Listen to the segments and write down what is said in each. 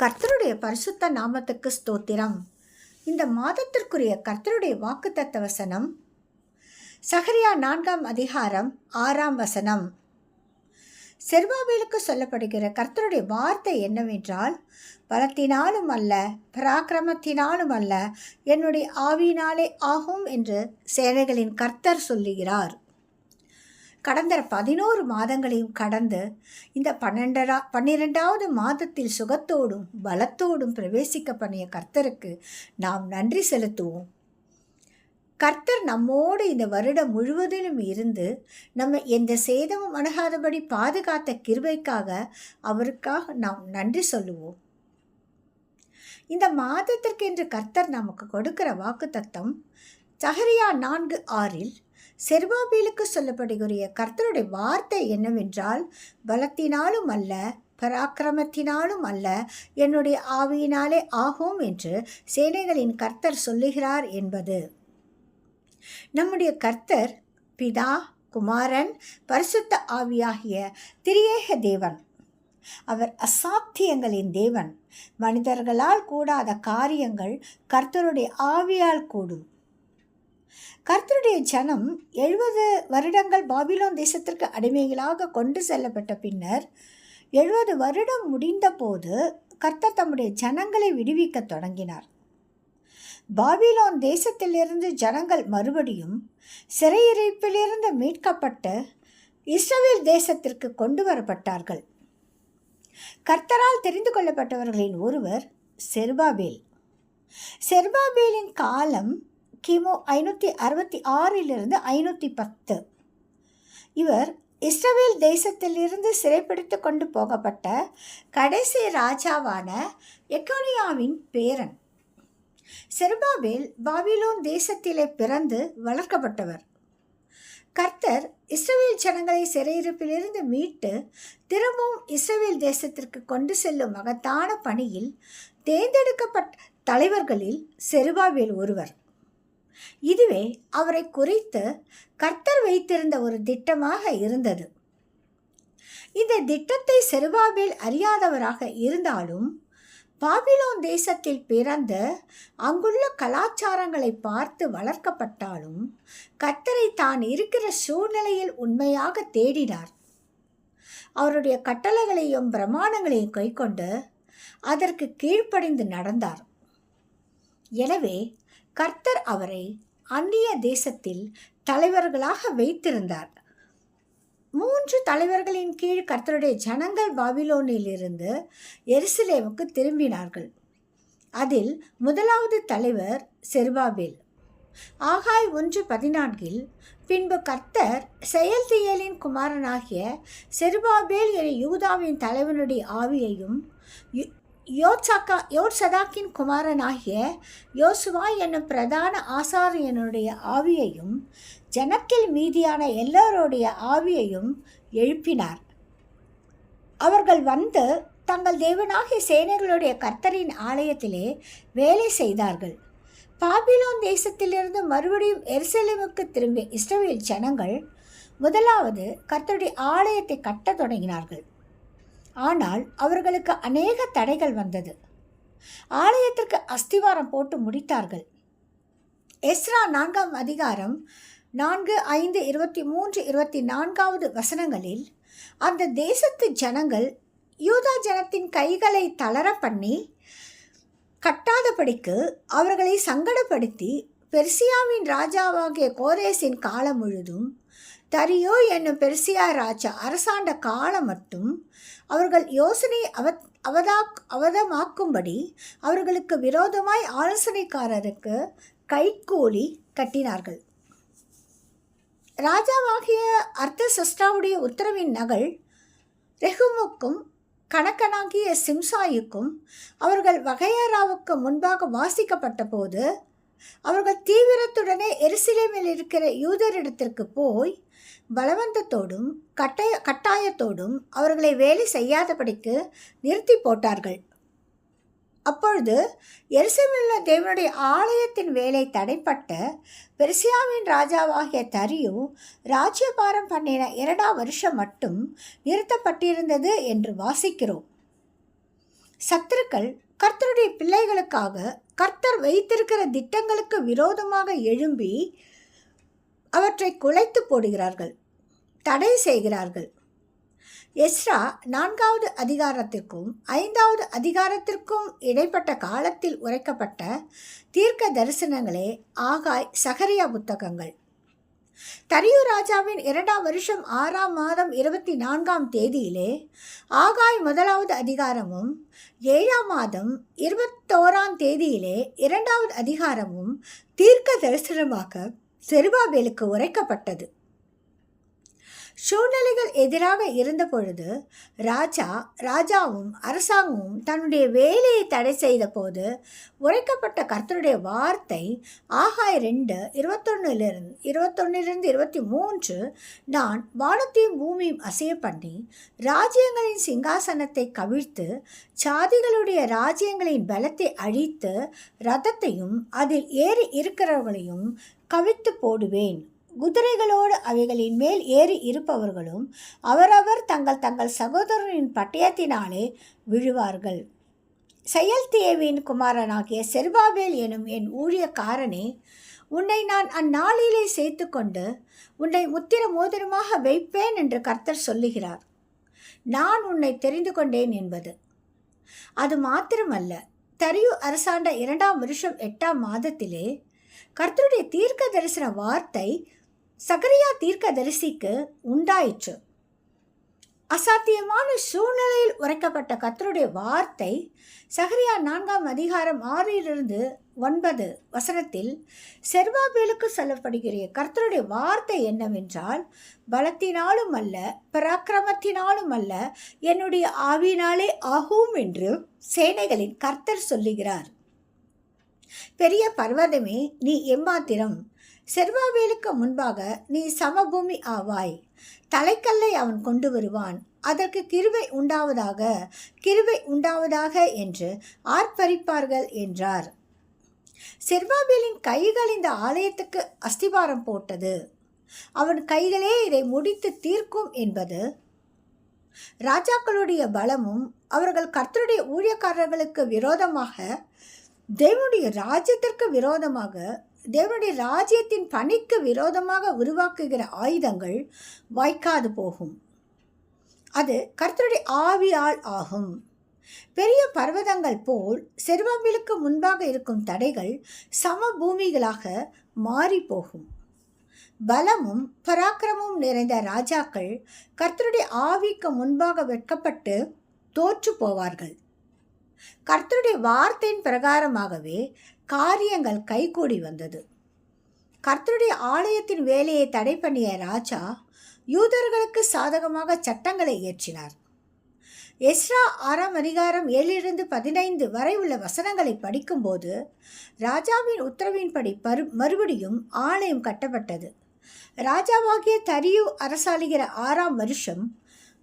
கர்த்தருடைய பரிசுத்த நாமத்துக்கு ஸ்தோத்திரம். இந்த மாதத்திற்குரிய கர்த்தருடைய வாக்குத்தத்த வசனம் சஹரியா நான்காம் அதிகாரம் ஆறாம் வசனம். செர்வாவேலுக்கு சொல்லப்படுகிற கர்த்தருடைய வார்த்தை என்னவென்றால் பலத்தினாலும் அல்ல பராக்கிரமத்தினாலும் அல்ல என்னுடைய ஆவியினாலே ஆகும் என்று சேனைகளின் கர்த்தர் சொல்லுகிறார். கடந்த பதினோரு மாதங்களையும் கடந்து இந்த பன்னெண்டரா பன்னிரெண்டாவது மாதத்தில் சுகத்தோடும் பலத்தோடும் பிரவேசிக்க பண்ணிய கர்த்தருக்கு நாம் நன்றி செலுத்துவோம். கர்த்தர் நம்மோடு இந்த வருடம் முழுவதிலும் இருந்து நம்ம எந்த சேதமும் அணுகாதபடி பாதுகாத்த கிருபைக்காக அவருக்காக நாம் நன்றி சொல்லுவோம். இந்த மாதத்திற்கென்று கர்த்தர் நமக்கு கொடுக்கிற வாக்கு தத்தம் சஹரியா நான்கு ஆறில் செர்வாபேலுக்கு சொல்லப்படுகிற கர்த்தருடைய வார்த்தை என்னவென்றால் பலத்தினாலும் அல்ல பராக்கிரமத்தினாலும் அல்ல என்னுடைய ஆவியினாலே ஆகும் என்று சேனைகளின் கர்த்தர் சொல்லுகிறார் என்பது. நம்முடைய கர்த்தர் பிதா குமாரன் பரிசுத்த ஆவியாகிய திரியேக தேவன். அவர் அசாத்தியங்களின் தேவன். மனிதர்களால் கூடாத காரியங்கள் கர்த்தருடைய ஆவியால் கூடும். கர்த்தருடைய ஜனம் எழுபது வருடங்கள் பாபிலோன் தேசத்திற்கு அடிமைகளாக கொண்டு செல்லப்பட்ட பின்னர் எழுபது வருடம் முடிந்தபோது கர்த்தர் தம்முடைய ஜனங்களை விடுவிக்க தொடங்கினார். பாபிலோன் தேசத்திலிருந்து ஜனங்கள் மறுபடியும் சிறையிருப்பிலிருந்து மீட்கப்பட்டு இஸ்ரவேல் தேசத்திற்கு கொண்டு வரப்பட்டார்கள். கர்த்தரால் தெரிந்து கொள்ளப்பட்டவர்களின் ஒருவர் செர்பாபேல். செர்பாபேலின் காலம் கிமு ஐநூற்றி அறுபத்தி ஆறிலிருந்து ஐநூற்றி பத்து. இவர் இஸ்ரவேல் தேசத்திலிருந்து சிறைப்பிடித்து கொண்டு போகப்பட்ட கடைசி ராஜாவான எக்கோனியாவின் பேரன். செருபாபேல் பாபிலோன் தேசத்திலே பிறந்து வளர்க்கப்பட்டவர். கர்த்தர் இஸ்ரவேல் ஜனங்களை சிறையிருப்பிலிருந்து மீட்டு திரும்பவும் இஸ்ரவேல் தேசத்திற்கு கொண்டு செல்லும் மகத்தான பணியில் தேர்ந்தெடுக்கப்பட்ட தலைவர்களில் செருபாவேல் ஒருவர். இதுவே அவரை குறித்து கர்த்தர் வைத்திருந்த ஒரு திட்டமாக இருந்தது. இந்த திட்டத்தை செருபாபில் அறியாதவராக இருந்தாலும் பாபிலோன் தேசத்தில் பிறந்து அங்குள்ள கலாச்சாரங்களை பார்த்து வளர்க்கப்பட்டாலும் கர்த்தரை தான் இருக்கிற சூழ்நிலையில் உண்மையாக தேடினார். அவருடைய கட்டளைகளையும் பிரமாணங்களையும் கைக்கொண்டு அதற்கு கீழ்ப்படிந்து நடந்தார். எனவே கர்த்தர் அவரை அந்நிய தேசத்தில் தலைவர்களாக வைத்திருந்தார். மூன்று தலைவர்களின் கீழ் கர்த்தருடைய ஜனங்கள் பாபிலோனிலிருந்து எருசலேமுக்கு திரும்பினார்கள். அதில் முதலாவது தலைவர் செருபாபேல். ஆகாய் ஒன்று பதினான்கில் பின்பு கர்த்தர் செயல்தியலின் குமாரனாகிய செருபாபேல் என யூதாவின் தலைவனுடைய ஆவியையும் யோட்சக்கா யோட்சதாக்கின் குமாரனாகிய யோசுவா என்னும் பிரதான ஆசாரியனுடைய ஆவியையும் ஜனத்தில் மீதியான எல்லோருடைய ஆவியையும் எழுப்பினார். அவர்கள் வந்து தங்கள் தேவனாகிய சேனைகளுடைய கர்த்தரின் ஆலயத்திலே வேலை செய்தார்கள். பாபிலோன் தேசத்திலிருந்து மறுபடியும் எருசலேமுக்கு திரும்பிய இஸ்ரவேல் ஜனங்கள் முதலாவது கர்த்தருடைய ஆலயத்தை கட்டத் தொடங்கினார்கள். ஆனால் அவர்களுக்கு அநேக தடைகள் வந்தது. ஆலயத்திற்கு அஸ்திவாரம் போட்டு முடித்தார்கள். எஸ்ரா நான்காம் அதிகாரம் நான்கு ஐந்து இருபத்தி மூன்று இருபத்தி நான்காவது வசனங்களில் அந்த தேசத்து ஜனங்கள் யூதா ஜனத்தின் கைகளை தளர பண்ணி கட்டாதபடிக்கு அவர்களை சங்கடப்படுத்தி பெர்சியாவின் ராஜாவாகிய கோரேசின் காலம் முழுதும் தரியோ என்னும் பெர்சியா ராஜா அரசாண்ட காலம் மட்டும் அவர்கள் யோசனை அவ அவதா அவதமாக்கும்படி அவர்களுக்கு விரோதமாய் ஆலோசனைக்காரருக்கு கைக்கூலி கட்டினார்கள். ராஜாவாகிய அர்த்த சஸ்டாவுடைய உத்தரவின் நகல் ரெஹுமுக்கும் கணக்கனாகிய சிம்சாயுக்கும் அவர்கள் வகையராவுக்கு முன்பாக வாசிக்கப்பட்ட போது அவர்கள் தீவிரத்துடனே எருசலேமில் இருக்கிற யூதரிடத்திற்கு போய் பலவந்தத்தோடும் கட்டாய கட்டாயத்தோடும் அவர்களை வேலை செய்யாதபடிக்கு நிறுத்தி போட்டார்கள். அப்பொழுது எருசலேமில் தேவனுடைய ஆலயத்தின் வேலை தடைப்பட்ட பெர்சியாவின் ராஜாவாகிய தரியு ராஜ்யபாரம் பண்ணின இரண்டாம் வருஷம் மட்டும் நிறுத்தப்பட்டிருந்தது என்று வாசிக்கிறோம். சத்துருக்கள் கர்த்தருடைய பிள்ளைகளுக்காக கர்த்தர் வைத்திருக்கிற திட்டங்களுக்கு விரோதமாக எழும்பி அவற்றை குலைத்து போடுகிறார்கள் தடை செய்கிறார்கள். எஸ்ரா நான்காவது அதிகாரத்திற்கும் ஐந்தாவது அதிகாரத்திற்கும் இடைப்பட்ட காலத்தில் உரைக்கப்பட்ட தீர்க்க தரிசனங்களே ஆகாய் சகரியா புத்தகங்கள். தரியு ராஜாவின் இரண்டாம் வருஷம் ஆறாம் மாதம் இருபத்தி நான்காம் தேதியிலே ஆகாய் முதலாவது அதிகாரமும் ஏழாம் மாதம் இருபத்தோராம் தேதியிலே இரண்டாவது அதிகாரமும் தீர்க்க தரிசனமாக செருபாபேலுக்கு உரைக்கப்பட்டது. சூழ்நிலைகள் எதிராக இருந்தபொழுது ராஜா ராஜாவும் அரசாங்கமும் தன்னுடைய வேலையை தடை செய்த போது உரைக்கப்பட்ட கர்த்தருடைய வார்த்தை ஆகாய் ரெண்டு இருபத்தொன்னிலிருந்து இருபத்தொன்னிலிருந்து இருபத்தி மூன்று நான் வானத்தையும் பூமியும் அசைய பண்ணி ராஜ்யங்களின் சிங்காசனத்தை கவிழ்த்து சாதிகளுடைய ராஜ்யங்களின் பலத்தை அழித்து ரதத்தையும் அதில் ஏறி இருக்கிறவர்களையும் கவிழ்த்து போடுவேன். குதிரைகளோடு அவைகளின் மேல் ஏறி இருப்பவர்களும் அவரவர் தங்கள் தங்கள் சகோதரனின் பட்டயத்தினாலே விழுவார்கள். செயல் தேவியின் குமாரனாகிய செர்வாவேல் எனும் என் ஊழியக்காரனே உன்னை நான் அந்நாளிலே சேர்த்து கொண்டு உன்னை முத்திர மோதிரமாக வைப்பேன் என்று கர்த்தர் சொல்லுகிறார். நான் உன்னை தெரிந்து கொண்டேன் என்பது. அது மாத்திரமல்ல தரியு அரசாண்ட இரண்டாம் வருஷம் எட்டாம் மாதத்திலே கர்த்தருடைய தீர்க்க தரிசன வார்த்தை சகரியா தீர்க்க தரிசிக்கு உண்டாயிற்று. அசாத்தியமான சூழ்நிலையில் உரைக்கப்பட்ட கர்த்தருடைய வார்த்தை சகரியா நான்காம் அதிகாரம் ஆறிலிருந்து ஒன்பது வசனத்தில் செர்வாபேலுக்கு சொல்லப்படுகிற கர்த்தருடைய வார்த்தை என்னவென்றால் பலத்தினாலும் அல்ல பராக்கிரமத்தினாலும் அல்ல என்னுடைய ஆவினாலே ஆகும் என்று சேனைகளின் கர்த்தர் சொல்லுகிறார். பெரிய பர்வதமே நீ எம்மாத்திரம் செர்வாவேலுக்கு முன்பாக நீ சமபூமி ஆவாய். தலைக்கல்லை அவன் கொண்டு வருவான். அதற்கு கிருவை உண்டாவதாக கிருவை உண்டாவதாக என்று ஆர்ப்பரிப்பார்கள் என்றார். செர்வாபேலின் கைகள் இந்த ஆலயத்துக்கு அஸ்திபாரம் போட்டது. அவன் கைகளே இதை முடித்து தீர்க்கும் என்பது ராஜாக்களுடைய பலமும் அவர்கள் கர்த்தருடைய ஊழியக்காரர்களுக்கு விரோதமாக தேவனுடைய ராஜ்யத்திற்கு விரோதமாக தேவனுடைய ராஜ்யத்தின் பணிக்கு விரோதமாக உருவாக்குகிற ஆயுதங்கள் வாய்க்காது போகும். அது கர்த்தருடைய ஆவியால் ஆகும். பெரிய பர்வதங்கள் போல் செருவாபிலுக்கு முன்பாக இருக்கும் தடைகள் சம பூமிகளாக மாறி போகும். பலமும் பராக்கிரமும் நிறைந்த ராஜாக்கள் கர்த்தருடைய ஆவிக்கு முன்பாக வெட்கப்பட்டு தோற்று போவார்கள். கர்த்தருடைய வார்த்தையின் பிரகாரமாகவே காரியங்கள் கைகூடி வந்தது. கர்த்தருடைய ஆலயத்தின் வேலையை தடை பண்ணிய ராஜா யூதர்களுக்கு சாதகமாக சட்டங்களை இயற்றினார் எஸ்ரா ஆறாம் அதிகாரம் ஏழிலிருந்து பதினைந்து வரை உள்ள வசனங்களை படிக்கும்போது ராஜாவின் உத்தரவின்படி பரு மறுபடியும் ஆலயம் கட்டப்பட்டது. ராஜாவாகிய தரியு அரசாளுகிற ஆறாம் வருஷம்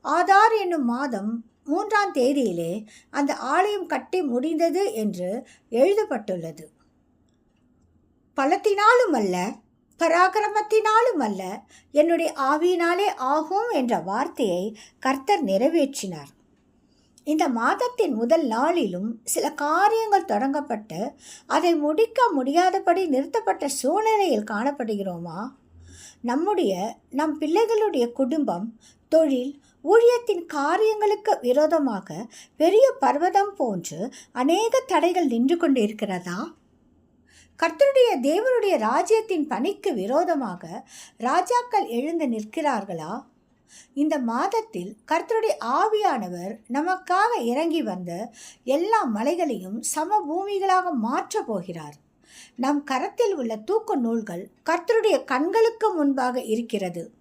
ஆதார் என்னும் மாதம் மூன்றாம் தேதியிலே அந்த ஆலயம் கட்டி முடிந்தது என்று எழுதப்பட்டுள்ளது. பலத்தினாலும் அல்ல பராக்கிரமத்தினாலும் அல்ல என்னுடைய ஆவியினாலே ஆகும் என்ற வார்த்தையை கர்த்தர் நிறைவேற்றினார். இந்த மாதத்தின் முதல் நாளிலும் சில காரியங்கள் தொடங்கப்பட்டு அதை முடிக்க முடியாதபடி நிறுத்தப்பட்ட சூழ்நிலையில் காணப்படுகிறோமா? நம்முடைய நம் பிள்ளைகளுடைய குடும்பம் தொழில் ஊழியத்தின் காரியங்களுக்கு விரோதமாக பெரிய பர்வதம் போன்று அநேக தடைகள் நின்று கொண்டிருக்கிறதா? கர்த்தருடைய தேவனுடைய ராஜ்யத்தின் பணிக்கு விரோதமாக ராஜாக்கள் எழுந்து நிற்கிறார்களா? இந்த மாதத்தில் கர்த்தருடைய ஆவியானவர் நமக்காக இறங்கி வந்த எல்லா மலைகளையும் சம பூமிகளாக மாற்றப் போகிறார். நம் கரத்தில் உள்ள தூக்க நூல்கள் கர்த்தருடைய கண்களுக்கு முன்பாக இருக்கிறது.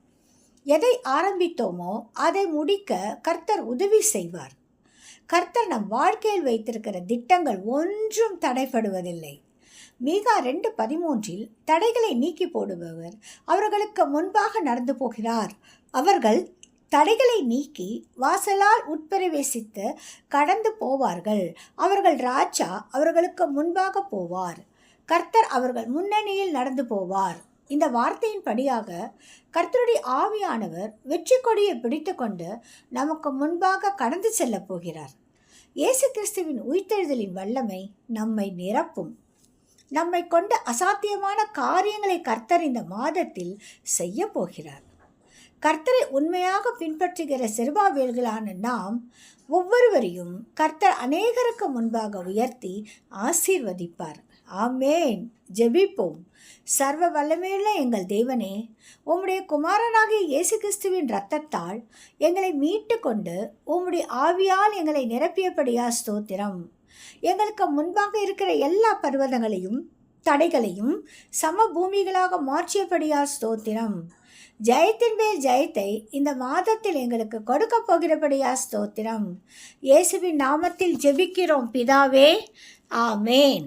எதை ஆரம்பித்தோமோ அதை முடிக்க கர்த்தர் உதவி செய்வார். கர்த்தர் நம் வாழ்க்கையில் வைத்திருக்கிற திட்டங்கள் ஒன்றும் தடைப்படுவதில்லை மீகா ரெண்டு பதிமூன்றில் தடைகளை நீக்கி போடுபவர் அவர்களுக்கு முன்பாக நடந்து போகிறார். அவர்கள் தடைகளை நீக்கி வாசலால் உட்பிரவேசித்து கடந்து போவார்கள். அவர்கள் ராஜா அவர்களுக்கு முன்பாக போவார். கர்த்தர் அவர்கள் முன்னணியில் நடந்து போவார். இந்த வார்த்தையின் படியாக கர்த்தருடைய ஆவியானவர் வெற்றி கொடியை பிடித்துக்கொண்டு நமக்கு முன்பாக கடந்து செல்லப் போகிறார். இயேசு கிறிஸ்துவின் உயிர்த்தெழுதலின் வல்லமை நம்மை நிரப்பும். நம்மை கொண்ட அசாத்தியமான காரியங்களை கர்த்தர் இந்த மாதத்தில் செய்ய போகிறார் கர்த்தரை உண்மையாக பின்பற்றுகிற செருபாவேல்களான நாம் ஒவ்வொருவரையும் கர்த்தர் அநேகருக்கு முன்பாக உயர்த்தி ஆசீர்வதிப்பார். ஆமேன். ஜெபிப்போம். சர்வ வல்லமையுள்ள எங்கள் தேவனே உம்முடைய குமாரனாகிய இயேசு கிறிஸ்துவின் இரத்தத்தால் எங்களை மீட்டு கொண்டு உம்முடைய ஆவியால் எங்களை நிரப்பியபடியா ஸ்தோத்திரம். எங்களுக்கு முன்பாக இருக்கிற எல்லா பர்வதங்களையும் தடைகளையும் சம பூமிகளாக மாற்றியபடியா ஸ்தோத்திரம். ஜெயத்தின் மேல் ஜெயத்தை இந்த மாதத்தில் எங்களுக்கு கொடுக்க போகிறபடியா ஸ்தோத்திரம். இயேசுவின் நாமத்தில் ஜெபிக்கிறோம் பிதாவே. ஆமேன்.